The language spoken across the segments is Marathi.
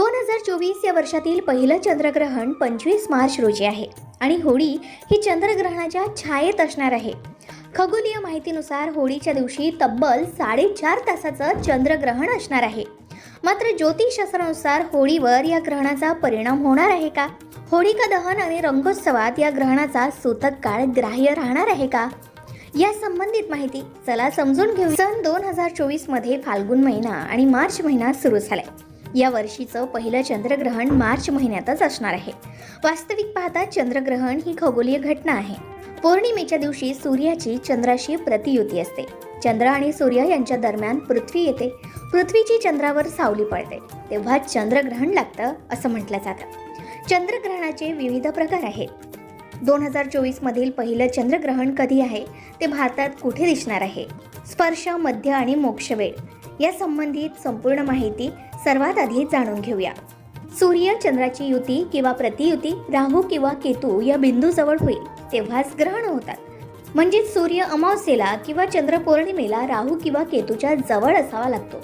दोन हजार चोवीस या वर्षातील पहिलं चंद्रग्रहण पंचवीस मार्च रोजी आहे आणि होळी ही चंद्रग्रहणाच्या छायेत असणार आहे. खगोलीय माहितीनुसार होळीच्या दिवशी तब्बल साडेचार तासाचं चंद्रग्रहण असणार आहे. मात्र ज्योतिषशास्त्रानुसार होळीवर या ग्रहणाचा परिणाम होणार आहे का? होळिका दहन आणि रंगोत्सवात या ग्रहणाचा सूतक काळ ग्राह्य राहणार आहे का? या संबंधित माहिती चला समजून घेऊ सन दोन हजार चोवीसमध्ये फाल्गुन महिना आणि मार्च महिना सुरू झालाय. या वर्षीचं पहिलं चंद्रग्रहण मार्च महिन्यातच असणार आहे. वास्तविक पाहता चंद्रग्रहण ही खगोलीय घटना आहे. पौर्णिमेच्या दिवशी सूर्याची चंद्राशी प्रतियुती असते. चंद्र आणि सूर्य यांच्या दरम्यान पृथ्वी येते. पृथ्वीची चंद्रावर सावली पडते. तेव्हा चंद्रग्रहण लागतं असं म्हटलं जातं. चंद्रग्रहणाचे विविध प्रकार आहेत. दोन हजार चोवीस मधील पहिलं चंद्रग्रहण कधी आहे? ते भारतात कुठे दिसणार आहे? स्पर्श मध्य आणि मोक्षवेळ. या संबंधित संपूर्ण माहिती सर्वात आधी जाणून घेऊया. सूर्य चंद्राची युती किंवा प्रतियुती राहू किंवा केतू या बिंदूजवळ होईल तेव्हाच ग्रहण होतात. म्हणजेच सूर्य अमावस्येला किंवा चंद्र पौर्णिमेला राहू किंवा केतूच्या जवळ असावा लागतो.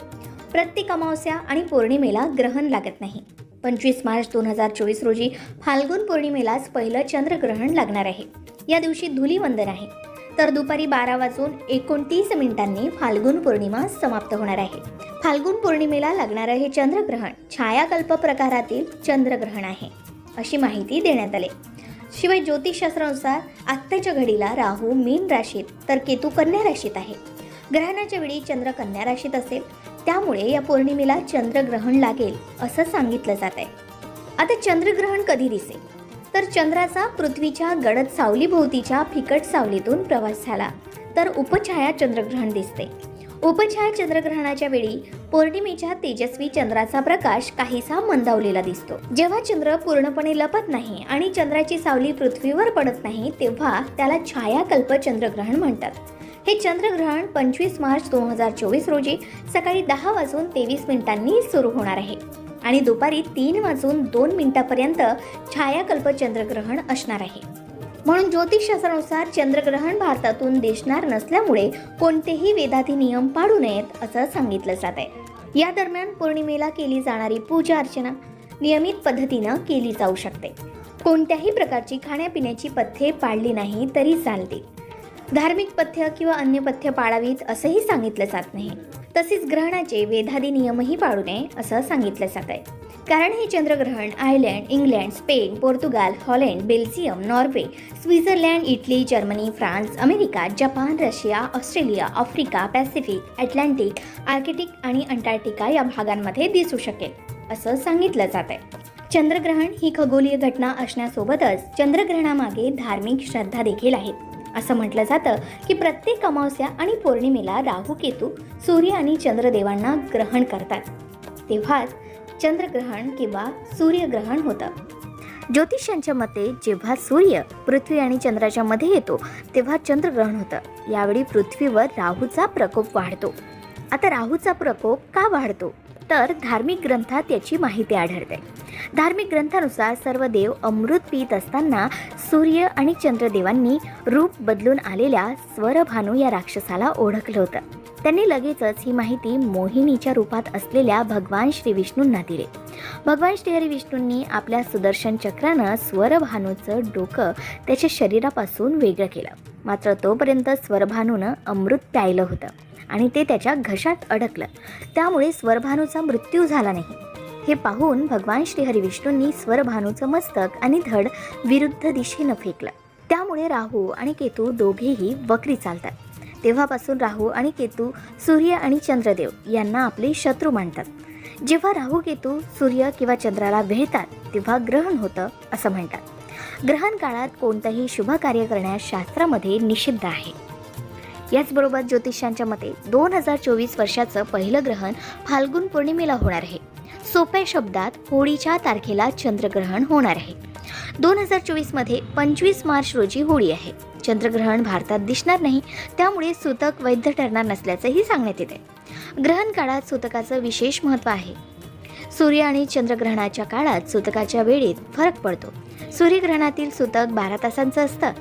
प्रत्येक अमावस्या आणि पौर्णिमेला ग्रहण लागत नाही. पंचवीस मार्च दोन हजार चोवीस रोजी फाल्गुन पौर्णिमेलाच पहिलं चंद्रग्रहण लागणार आहे. या दिवशी धुलीवंदन आहे. तर दुपारी बारा वाजून एकोणतीस मिनिटांनी फाल्गुन पौर्णिमा समाप्त होणार आहे. फाल्गुन पौर्णिमेला लागणारं हे चंद्रग्रहण. छायाकल्प प्रकारातील चंद्रग्रहण आहे अशी माहिती देण्यात आली. शिवाय ज्योतिषशास्त्रानुसार आत्ताच्या घडीला राहू मीन राशीत तर केतू कन्या राशीत आहे. ग्रहणाच्या वेळी चंद्र कन्या राशीत असेल त्यामुळे या पौर्णिमेला चंद्रग्रहण लागेल असं सांगितलं जात आहे आता चंद्रग्रहण कधी दिसेल? तर चंद्राचा पृथ्वीच्या गडद सावलीभोवतीच्या फिकट सावलीतून प्रवास झाला. तर उपछाया चंद्रग्रहण दिसते. उपछाया चंद्रग्रहणाच्या वेळी पौर्णिमेच्या तेजस्वी चंद्राचा प्रकाश काहीसा मंदावलेला दिसतो. जेव्हा चंद्र पूर्णपणे लपत नाही आणि चंद्राची सावली पृथ्वीवर पडत नाही तेव्हा त्याला छायाकल्प चंद्रग्रहण म्हणतात. हे चंद्रग्रहण पंचवीस मार्च दोन हजार चोवीस रोजी सकाळी दहा वाजून तेवीस मिनिटांनी सुरू होणार आहे. आणि दुपारी तीन वाजून दोन मिनिटापर्यंत छायाकल्प चंद्रग्रहण असणार आहे. म्हणून ज्योतिषशास्त्रानुसार चंद्रग्रहण भारतातून दिसणार नसल्यामुळे कोणतेही वेदाधी नियम पाडू नयेत असं सांगितलं जात आहे. या दरम्यान पौर्णिमेला केली जाणारी पूजा अर्चना नियमित पद्धतीनं केली जाऊ शकते. कोणत्याही प्रकारची खाण्यापिण्याची पथ्ये पाळली नाही तरी चालतील. धार्मिक पथ्य किंवा अन्य पथ्य पाळावीत असंही सांगितलं जात नाही. तसेच ग्रहणाचे वेधादी नियमही पाळू नये असं सांगितलं जात आहे. कारण हे चंद्रग्रहण Ireland England Spain Portugal Holland Belgium Norway Switzerland Italy Germany France America Japan Russia Australia Africa Pacific Atlantic Arctic आणि अंटार्क्टिका या भागांमध्ये दिसू शकेल असं सांगितलं जात आहे. चंद्रग्रहण ही खगोलीय घटना असण्यासोबतच चंद्रग्रहणामागे धार्मिक श्रद्धा देखील आहेत असं म्हटलं जातं की प्रत्येक अमावस्या आणि पौर्णिमेला राहू केतू सूर्य आणि चंद्रदेवांना ग्रहण करतात. तेव्हाच चंद्रग्रहण किंवा सूर्यग्रहण होतं. ज्योतिषांच्या मते जेव्हा सूर्य पृथ्वी आणि चंद्राच्या मध्ये येतो तेव्हा चंद्रग्रहण होतं. यावेळी पृथ्वीवर राहूचा प्रकोप वाढतो. आता राहूचा प्रकोप का वाढतो? तर धार्मिक ग्रंथात याची माहिती आढळते. धार्मिक ग्रंथानुसार सर्व देव अमृत पित असताना सूर्य आणि चंद्रदेवांनी रूप बदलून आलेल्या स्वरभानू या राक्षसाला ओळखलं होतं. त्यांनी लगेचच ही माहिती मोहिनीच्या रूपात असलेल्या भगवान श्री विष्णूंना दिली. भगवान श्रीहरी विष्णूंनी आपल्या सुदर्शन चक्रानं स्वरभानूचं डोकं त्याच्या शरीरापासून वेगळं केलं. मात्र तोपर्यंत स्वरभानूनं अमृत प्यायलं होतं आणि ते त्याच्या घशात अडकलं. त्यामुळे स्वरभानूचा मृत्यू झाला नाही. हे पाहून भगवान श्रीहरी विष्णूंनी स्वरभानूचं मस्तक आणि धड विरुद्ध दिशेनं फेकलं. त्यामुळे राहू आणि केतू दोघेही वक्री चालतात. तेव्हापासून राहू आणि केतू सूर्य आणि चंद्रदेव यांना आपले शत्रू मानतात. जेव्हा राहू केतू सूर्य किंवा चंद्राला वेळतात तेव्हा ग्रहण होतं असं म्हणतात. ग्रहण काळात कोणतंही शुभ कार्य करण्यास शास्त्रामध्ये निषिद्ध आहे. याचबरोबर ज्योतिषांच्या मते दोन हजार चोवीस वर्षाचं पहिलं ग्रहण फाल्गुन पौर्णिमेला होणार आहे. सोप्या शब्दात होळीच्या तारखेला चंद्रग्रहण होणार आहे. दोन हजार चोवीसमध्ये पंचवीस मार्च रोजी होळी आहे. चंद्रग्रहण भारतात दिसणार नाही त्यामुळे सूतक वैध ठरणार नसल्याचंही सांगण्यात येते ग्रहण काळात सूतकाचं विशेष महत्त्व आहे. सूर्य आणि चंद्रग्रहणाच्या काळात सूतकाच्या वेळेत फरक पडतो. सूर्यग्रहणातील सूतक बारा तासांचं असतं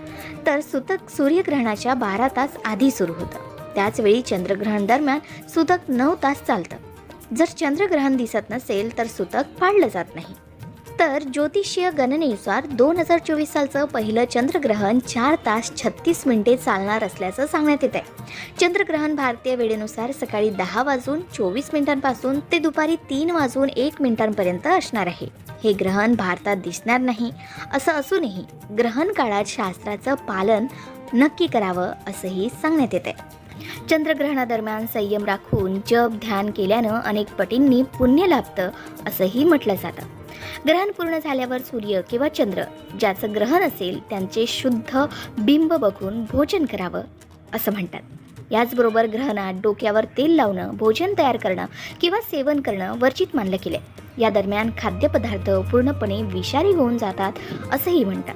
तर सूतक सूर्यग्रहणाच्या बारा तास आधी सुरू होतं. त्याचवेळी चंद्रग्रहण दरम्यान सूतक नऊ तास चालतं. जर चंद्रग्रहण दिसत नसेल तर सुतक पाळलं जात नाही. तर ज्योतिषीय गणनेनुसार दोन हजार चोवीस सालचं पहिलं चंद्रग्रहण चार तास छत्तीस मिनिटे चालणार असल्याचं सांगण्यात येत आहे चंद्रग्रहण भारतीय वेळेनुसार सकाळी दहा वाजून चोवीस मिनिटांपासून ते दुपारी तीन वाजून एक मिनिटांपर्यंत असणार आहे. हे ग्रहण भारतात दिसणार नाही असं असूनही ग्रहण काळात शास्त्राचं पालन नक्की करावं असंही सांगण्यात येत आहे चंद्रग्रहणादरम्यान संयम राखून जप ध्यान केल्यानं अनेक पटींनी पुण्य लाभतं असंही म्हटलं जातं. ग्रहण पूर्ण झाल्यावर सूर्य किंवा चंद्र ज्याचं ग्रहण असेल त्यांचे शुद्ध बिंब बघून भोजन करावं असं म्हणतात. याचबरोबर ग्रहणात डोक्यावर तेल लावणं भोजन तयार करणं किंवा सेवन करणं वर्जित मानलं गेलं या दरम्यान खाद्यपदार्थ पूर्णपणे विषारी होऊन जातात असंही म्हणतात.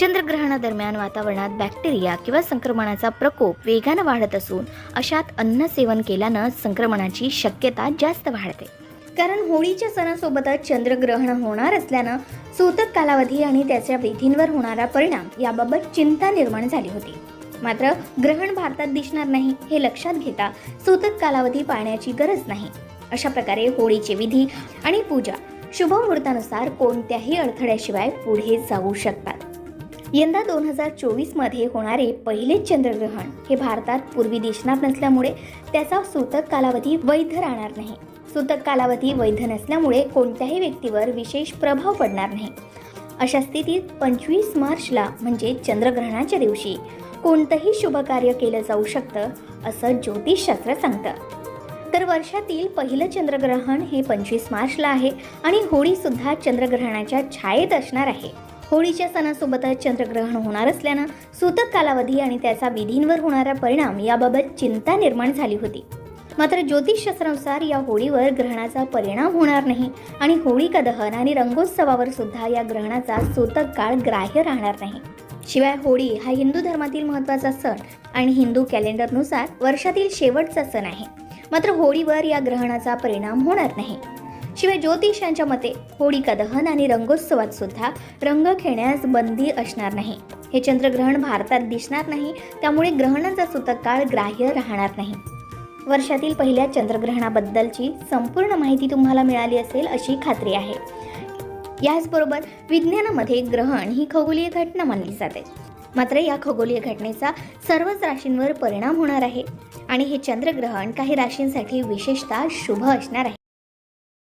चंद्रग्रहणादरम्यान वातावरणात बॅक्टेरिया किंवा संक्रमणाचा प्रकोप वेगानं वाढत असून अशात अन्न सेवन केल्यानं संक्रमणाची शक्यता जास्त वाढते. कारण होळीच्या सणासोबतच चंद्रग्रहण होणार असल्यानं सूतक कालावधी आणि त्याच्या विधींवर होणारा परिणाम याबाबत चिंता निर्माण झाली होती. मात्र ग्रहण भारतात दिसणार नाही हे लक्षात घेता सूतक कालावधी पाळण्याची गरज नाही. अशा प्रकारे होळीचे विधी आणि पूजा शुभमुहूर्तानुसार कोणत्याही अडथळ्याशिवाय पुढे जाऊ शकतात. यंदा दोन हजार चोवीसमध्ये होणारे पहिले चंद्रग्रहण हे भारतात पूर्वी दिसणार नसल्यामुळे त्याचा सूतक कालावधी वैध राहणार नाही. सूतक कालावधी वैध नसल्यामुळे कोणत्याही व्यक्तीवर विशेष प्रभाव पडणार नाही. अशा स्थितीत पंचवीस मार्चला म्हणजे चंद्रग्रहणाच्या दिवशी कोणतंही शुभ कार्य केलं जाऊ शकतं असं ज्योतिषशास्त्र सांगतं. तर वर्षातील पहिलं चंद्रग्रहण हे पंचवीस मार्चला आहे आणि होळीसुद्धा चंद्रग्रहणाच्या छायेत असणार आहे. होळीच्या सणासोबतच चंद्रग्रहण होणार असल्यानं सूतक कालावधी आणि त्याचा विधींवर होणारा परिणाम याबाबत चिंता निर्माण झाली होती. मात्र ज्योतिषशास्त्रानुसार या होळीवर ग्रहणाचा परिणाम होणार नाही आणि होळिका दहन आणि रंगोत्सवावर सुद्धा या ग्रहणाचा सूतक काळ ग्राह्य राहणार नाही. शिवाय होळी हा हिंदू धर्मातील महत्त्वाचा सण आणि हिंदू कॅलेंडरनुसार वर्षातील शेवटचा सण आहे. मात्र होळीवर या ग्रहणाचा परिणाम होणार नाही. शिवाय ज्योतिषांच्या मते होळिका दहन आणि रंगोत्सवात सुद्धा रंग खेळण्यास बंदी असणार नाही. हे चंद्रग्रहण भारतात दिसणार नाही त्यामुळे ग्रहणाचा सूतक काळ ग्राह्य राहणार नाही. वर्षातील पहिल्या चंद्रग्रहणाबद्दलची संपूर्ण माहिती तुम्हाला मिळाली असेल अशी खात्री आहे. याचबरोबर विज्ञानामध्ये ग्रहण ही खगोलीय घटना मानली जाते. मात्र या खगोलीय घटनेचा सर्वच राशींवर परिणाम होणार आहे आणि हे चंद्रग्रहण काही राशींसाठी विशेषतः शुभ असणार आहे.